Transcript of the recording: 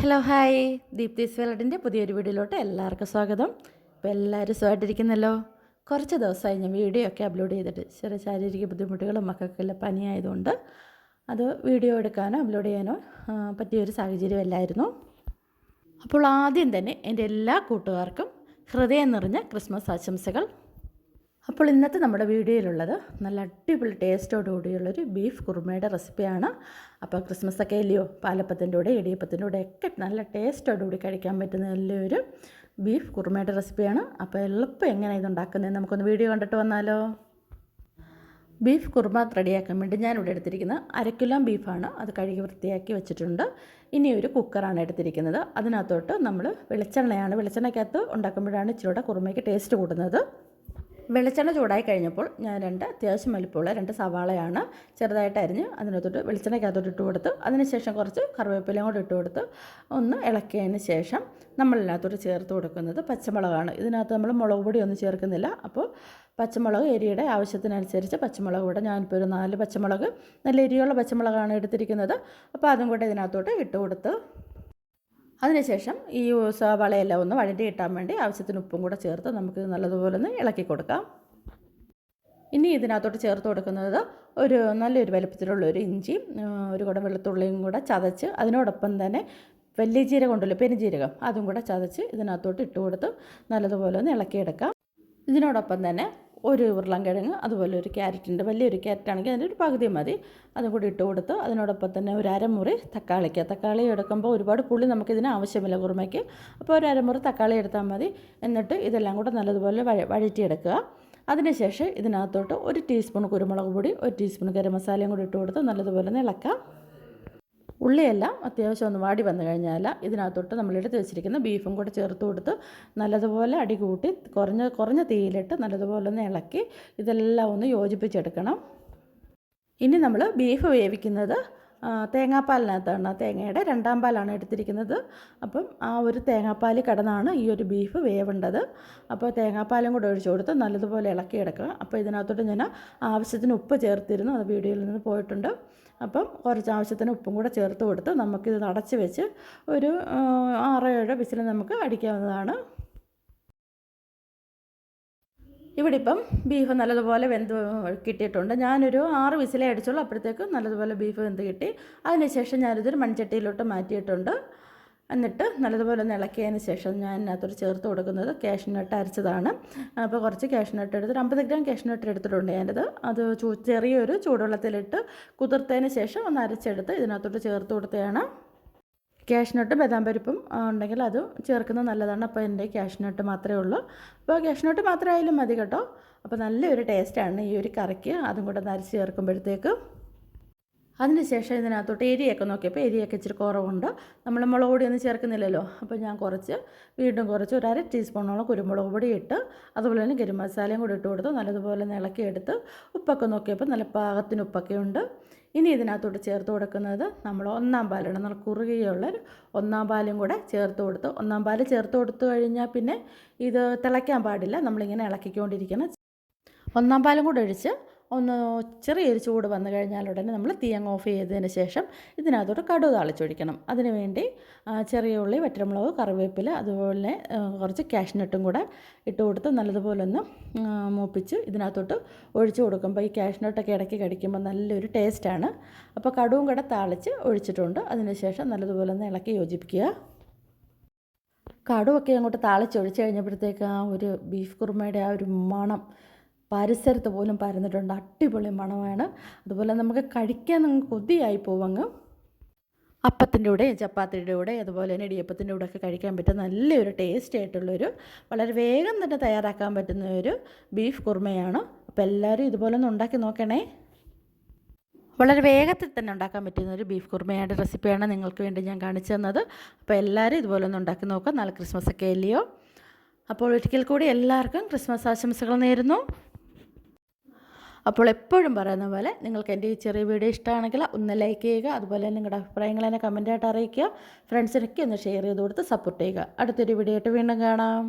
Hello hi Deepthi വേലഡിന്റെ പുതിയൊരു വീഡിയോയിലോട്ട് എല്ലാവർക്കും സ്വാഗതം. ഇപ്പോൾ എല്ലാവരും സുഖമായിട്ടിരിക്കുന്നല്ലോ? കുറച്ച് ദിവസമായി ഞാൻ വീഡിയോ ഒക്കെ അപ്ലോഡ് ചെയ്തിട്ട് ചെറിയ ശാരീരിക ബുദ്ധിമുട്ടുകളും മക്കൾക്കെല്ലാം പനിയായതുകൊണ്ട് അത് വീഡിയോ എടുക്കാനോ അപ്ലോഡ് ചെയ്യാനോ പറ്റിയൊരു സാഹചര്യമല്ലായിരുന്നു അപ്പോൾ ആദ്യം തന്നെ എന്റെ എല്ലാ കൂട്ടുകാർക്കും ഹൃദയം നിറഞ്ഞ ക്രിസ്മസ് ആശംസകൾ. അപ്പോൾ ഇന്നത്തെ നമ്മുടെ വീഡിയോയിലുള്ളത് നല്ല അടിപൊളി ടേസ്റ്റോട് കൂടിയുള്ളൊരു ബീഫ് കുറുമയുടെ റെസിപ്പിയാണ്. അപ്പോൾ ക്രിസ്മസ് ഒക്കെ ഇല്ലയോ? പാലപ്പത്തിന്റെ കൂടെ ഇടിയപ്പത്തിന്റെ കൂടെ ഒക്കെ നല്ല ടേസ്റ്റോട് കൂടി കഴിക്കാൻ പറ്റുന്ന നല്ലൊരു ബീഫ് കുറുമയുടെ റെസിപ്പിയാണ്. അപ്പോൾ എളുപ്പം എങ്ങനെയാണ് ഇതുണ്ടാക്കുന്നത് നമുക്കൊന്ന് വീഡിയോ കണ്ടിട്ട് വന്നാലോ? ബീഫ് കുറുമ റെഡിയാക്കാൻ വേണ്ടി ഞാനിവിടെ എടുത്തിരിക്കുന്ന അര ബീഫാണ് അത് കഴുകി വൃത്തിയാക്കി വെച്ചിട്ടുണ്ട്. ഇനി ഒരു കുക്കറാണ് എടുത്തിരിക്കുന്നത്. അതിനകത്തോട്ട് നമ്മൾ വെളിച്ചെണ്ണയാണ് വെളിച്ചെണ്ണയ്ക്കകത്ത് ഉണ്ടാക്കുമ്പോഴാണ് ഇച്ചിരൂടെ കുറുമയ്ക്ക് ടേസ്റ്റ് കൂടുന്നത്. വെളിച്ചെണ്ണ ചൂടായി കഴിഞ്ഞപ്പോൾ ഞാൻ രണ്ട് അത്യാവശ്യം വലിപ്പമുള്ള രണ്ട് സവാളയാണ് ചെറുതായിട്ട് അരിഞ്ഞ് അതിനകത്തോട്ട് വെളിച്ചെണ്ണയ്ക്കകത്തോട്ട് ഇട്ട് കൊടുത്ത് അതിനുശേഷം കുറച്ച് കറിവേപ്പിലയും കൂടെ ഇട്ട് കൊടുത്ത് ഒന്ന് ഇളക്കിയതിന് ശേഷം നമ്മൾ ഇതിനകത്തോട്ട് ചേർത്ത് കൊടുക്കുന്നത് പച്ചമുളകാണ്. ഇതിനകത്ത് നമ്മൾ മുളക് പൊടി ഒന്നും ചേർക്കുന്നില്ല. അപ്പോൾ പച്ചമുളക് എരിയുടെ ആവശ്യത്തിനനുസരിച്ച് പച്ചമുളക് കൂടെ ഞാനിപ്പോൾ ഒരു നാല് പച്ചമുളക് നല്ല എരിയുള്ള പച്ചമുളകാണ് എടുത്തിരിക്കുന്നത്. അപ്പോൾ അതും കൂടെ ഇതിനകത്തോട്ട് ഇട്ട് കൊടുത്ത് അതിനുശേഷം ഈ സവാളയെല്ലാം ഒന്ന് വഴറ്റി കിട്ടാൻ വേണ്ടി ആവശ്യത്തിന് ഉപ്പും കൂടെ ചേർത്ത് നമുക്ക് നല്ലതുപോലെ ഒന്ന് ഇളക്കി കൊടുക്കാം. ഇനി ഇതിനകത്തോട്ട് ചേർത്ത് കൊടുക്കുന്നത് ഒരു നല്ലൊരു വലുപ്പത്തിലുള്ള ഒരു ഇഞ്ചിയും ഒരു കുടം വെളുത്തുള്ളിയും കൂടെ ചതച്ച് അതിനോടൊപ്പം തന്നെ വലിയ ജീരകം ഉണ്ടല്ലോ പെരുജീരകം അതും കൂടെ ചതച്ച് ഇതിനകത്തോട്ട് ഇട്ട് കൊടുത്ത് നല്ലതുപോലെ ഒന്ന് ഇളക്കിയെടുക്കാം. ഇതിനോടൊപ്പം തന്നെ ഒരു ഉരുളൻകിഴങ്ങ് അതുപോലെ ഒരു ക്യാരറ്റിന്റെ വലിയൊരു ക്യാരറ്റ് ആണെങ്കിൽ അതിന്റെ ഒരു പകുതി മതി. അതും കൂടി ഇട്ട് കൊടുത്ത് അതിനോടൊപ്പം തന്നെ ഒരു അരമുറി തക്കാളിക്ക് തക്കാളി എടുക്കുമ്പോൾ ഒരുപാട് പുളി നമുക്കിതിന് ആവശ്യമില്ല കുറുമയ്ക്ക്. അപ്പോൾ ഒരു അരമുറി തക്കാളി എടുത്താൽ മതി. എന്നിട്ട് ഇതെല്ലാം കൂടെ നല്ലതുപോലെ വഴ വഴറ്റിയെടുക്കുക. അതിനുശേഷം ഇതിനകത്തോട്ട് ഒരു ടീസ്പൂൺ കുരുമുളക് പൊടി ഒരു ടീസ്പൂൺ ഗരം മസാലയും കൂടി ഇട്ട് കൊടുത്ത് നല്ലതുപോലെ ഇളക്കാം ഉള്ളിയെല്ലാം അത്യാവശ്യം ഒന്ന് വാടി വന്നു കഴിഞ്ഞാൽ ഇതിനകത്തോട്ട് നമ്മൾ എടുത്ത് വെച്ചിരിക്കുന്ന ബീഫും കൂടെ ചേർത്ത് കൊടുത്ത് നല്ലതുപോലെ അടി കൂട്ടി കുറഞ്ഞ കുറഞ്ഞ തീയിലിട്ട് നല്ലതുപോലെ ഒന്ന് ഇളക്കി ഇതെല്ലാം ഒന്ന് യോജിപ്പിച്ചെടുക്കണം. ഇനി നമ്മൾ ബീഫ് വേവിക്കുന്നത് തേങ്ങാപ്പാലിനകത്താണ് തേങ്ങയുടെ രണ്ടാം പാലാണ് എടുത്തിരിക്കുന്നത്. അപ്പം ആ ഒരു തേങ്ങാപ്പാൽ കിടന്നാണ് ഈ ഒരു ബീഫ് വേവേണ്ടത്. അപ്പോൾ തേങ്ങാപ്പാലും കൂടെ ഒഴിച്ചു കൊടുത്ത് നല്ലതുപോലെ ഇളക്കിയെടുക്കുക അപ്പോൾ ഇതിനകത്തോട്ട് ഞാൻ ആവശ്യത്തിന് ഉപ്പ് ചേർത്തിരുന്നു. അത് വീഡിയോയിൽ നിന്ന് പോയിട്ടുണ്ട്. അപ്പം കുറച്ച് ആവശ്യത്തിന് ഉപ്പും കൂടെ ചേർത്ത് കൊടുത്ത് നമുക്കിത് അടച്ച് വെച്ച് ഒരു ആറോ ഏഴോ വിസിൽ നമുക്ക് അടിക്കാവുന്നതാണ്. ഇവിടെ ഇപ്പം ബീഫ് നല്ലതുപോലെ വെന്ത് കിട്ടിയിട്ടുണ്ട്. ഞാനൊരു ആറ് വിസിലേ അടിച്ചുള്ളൂ. അപ്പോഴത്തേക്കും നല്ലതുപോലെ ബീഫ് വെന്ത് കിട്ടി. അതിനുശേഷം ഞാനിതൊരു മൺചട്ടിയിലോട്ട് മാറ്റിയിട്ടുണ്ട്. എന്നിട്ട് നല്ലതുപോലെ ഒന്ന് ഇളക്കിയതിന് ശേഷം ഞാൻ അതിനകത്തൊരു ചേർത്ത് കൊടുക്കുന്നത് കാഷ്നട്ട് അരച്ചതാണ്. അപ്പോൾ കുറച്ച് കാഷ്നട്ട് എടുത്ത് എടുത്തിട്ട് അമ്പത് ഗ്രാം കാഷ്നട്ട് എടുത്തിട്ടുണ്ട് ഞാനത്. അത് ചെറിയൊരു ചൂടുവെള്ളത്തിലിട്ട് കുതിർത്തതിന് ശേഷം ഒന്ന് അരച്ചെടുത്ത് ഇതിനകത്തോട്ട് ചേർത്ത് കൊടുത്തതാണ്. ക്യാഷ്നട്ട് ബദാം പരിപ്പും ഉണ്ടെങ്കിൽ അത് ചേർക്കുന്നത് നല്ലതാണ്. അപ്പോൾ എന്റെ ക്യാഷ്നട്ട് മാത്രമേ ഉള്ളൂ. അപ്പോൾ ക്യാഷ്നട്ട് മാത്രമായാലും മതി കേട്ടോ. അപ്പോൾ നല്ലൊരു ടേസ്റ്റാണ് ഈ ഒരു കറിക്ക്. അതും കൂടെ നരച്ച് ചേർക്കുമ്പോഴത്തേക്ക് അതിനുശേഷം ഇതിനകത്തോട്ട് എരിയൊക്കെ നോക്കിയപ്പോൾ എരിയൊക്കെ ഇച്ചിരി കുറവുണ്ട്. നമ്മൾ മുളക് പൊടിയൊന്നും ചേർക്കുന്നില്ലല്ലോ. അപ്പോൾ ഞാൻ കുറച്ച് വീണ്ടും കുറച്ച് ഒരു അര ടീസ്പൂണോളം കുരുമുളക് പൊടി ഇട്ട് അതുപോലെ തന്നെ ഗരം മസാലയും കൂടി ഇട്ട് കൊടുത്ത് നല്ലതുപോലെ ഇളക്കിയെടുത്ത് ഉപ്പൊക്കെ നോക്കിയപ്പോൾ നല്ല പാകത്തിന് ഉപ്പൊക്കെ ഉണ്ട്. ഇനി ഇതിനകത്തോട്ട് ചേർത്ത് കൊടുക്കുന്നത് നമ്മൾ ഒന്നാം പാലാണ്. നല്ല കുറുകിയുള്ള ഒന്നാം പാലും കൂടെ ചേർത്ത് കൊടുത്ത് ഒന്നാം പാൽ ചേർത്ത് കൊടുത്തു കഴിഞ്ഞാൽ പിന്നെ ഇത് തിളയ്ക്കാൻ പാടില്ല. നമ്മളിങ്ങനെ ഇളക്കിക്കൊണ്ടിരിക്കണം. ഒന്നാം പാലും കൂടെ ഒഴിച്ച് ഒന്ന് ചെറിയൊരു ചൂട് വന്നു കഴിഞ്ഞാൽ ഉടനെ നമ്മൾ തീ അങ്ങ് ഓഫ് ചെയ്തതിന് ശേഷം ഇതിനകത്തോട്ട് കടുക് താളിച്ചൊഴിക്കണം. അതിനുവേണ്ടി ചെറിയ ഉള്ളി വറ്റൽമുളക് കറിവേപ്പില അതുപോലെ കുറച്ച് കാഷ്നട്ടും കൂടെ ഇട്ട് കൊടുത്ത് നല്ലതുപോലെ ഒന്ന് മൂപ്പിച്ച് ഇതിനകത്തോട്ട് ഒഴിച്ചു കൊടുക്കുമ്പോൾ ഈ കാഷ്നട്ടൊക്കെ ഇടയ്ക്ക് കടിക്കുമ്പോൾ നല്ലൊരു ടേസ്റ്റാണ് അപ്പോൾ കടുവും കൂടെ താളിച്ച് ഒഴിച്ചിട്ടുണ്ട്. അതിനുശേഷം നല്ലതുപോലെ ഒന്ന് ഇളക്കി യോജിപ്പിക്കുക. കടുവൊക്കെ അങ്ങോട്ട് താളിച്ചൊഴിച്ച് കഴിഞ്ഞപ്പോഴത്തേക്ക് ആ ഒരു ബീഫ് കുറുമയുടെ ആ ഒരു മണം പരിസരത്ത് പോലും പരന്നിട്ടുണ്ട്. അടിപൊളി മണമാണ്. അതുപോലെ നമുക്ക് കഴിക്കാൻ അങ്ങ് കൊതിയായി പോവങ്ങ്. അപ്പത്തിന്റെ കൂടെ ചപ്പാത്തിയുടെ കൂടെ അതുപോലെ തന്നെ ഇടിയപ്പത്തിന്റെ കൂടെ ഒക്കെ കഴിക്കാൻ പറ്റുന്ന നല്ലൊരു ടേസ്റ്റ് ആയിട്ടുള്ളൊരു വളരെ വേഗം തന്നെ തയ്യാറാക്കാൻ പറ്റുന്ന ഒരു ബീഫ് കുർമയാണ് അപ്പോൾ എല്ലാവരും ഇതുപോലെ ഒന്ന് ഉണ്ടാക്കി നോക്കണേ. വളരെ വേഗത്തിൽ തന്നെ ഉണ്ടാക്കാൻ പറ്റുന്ന ഒരു ബീഫ് കുർമയുടെ റെസിപ്പിയാണ് നിങ്ങൾക്ക് വേണ്ടി ഞാൻ കാണിച്ചു തന്നത്. അപ്പോൾ എല്ലാവരും ഇതുപോലെ ഒന്ന് ഉണ്ടാക്കി നോക്കുക. നാളെ ക്രിസ്മസ് ഒക്കെ ഇല്ലയോ അപ്പോൾ ഒരിക്കൽ കൂടി എല്ലാവർക്കും ക്രിസ്മസ് ആശംസകൾ നേരുന്നു. അപ്പോൾ എപ്പോഴും പറയുന്ന പോലെ നിങ്ങൾക്ക് എന്റെ ഈ ചെറിയ വീഡിയോ ഇഷ്ടമാണെങ്കിൽ ഒന്ന് ലൈക്ക് ചെയ്യുക അതുപോലെ നിങ്ങളുടെ അഭിപ്രായങ്ങൾ എന്നെ കമന്റായിട്ട് അറിയിക്കുക. ഫ്രണ്ട്സിനൊക്കെ ഒന്ന് ഷെയർ ചെയ്ത് കൊടുത്ത് സപ്പോർട്ട് ചെയ്യുക. അടുത്തൊരു വീഡിയോ ആയിട്ട് വീണ്ടും കാണാം.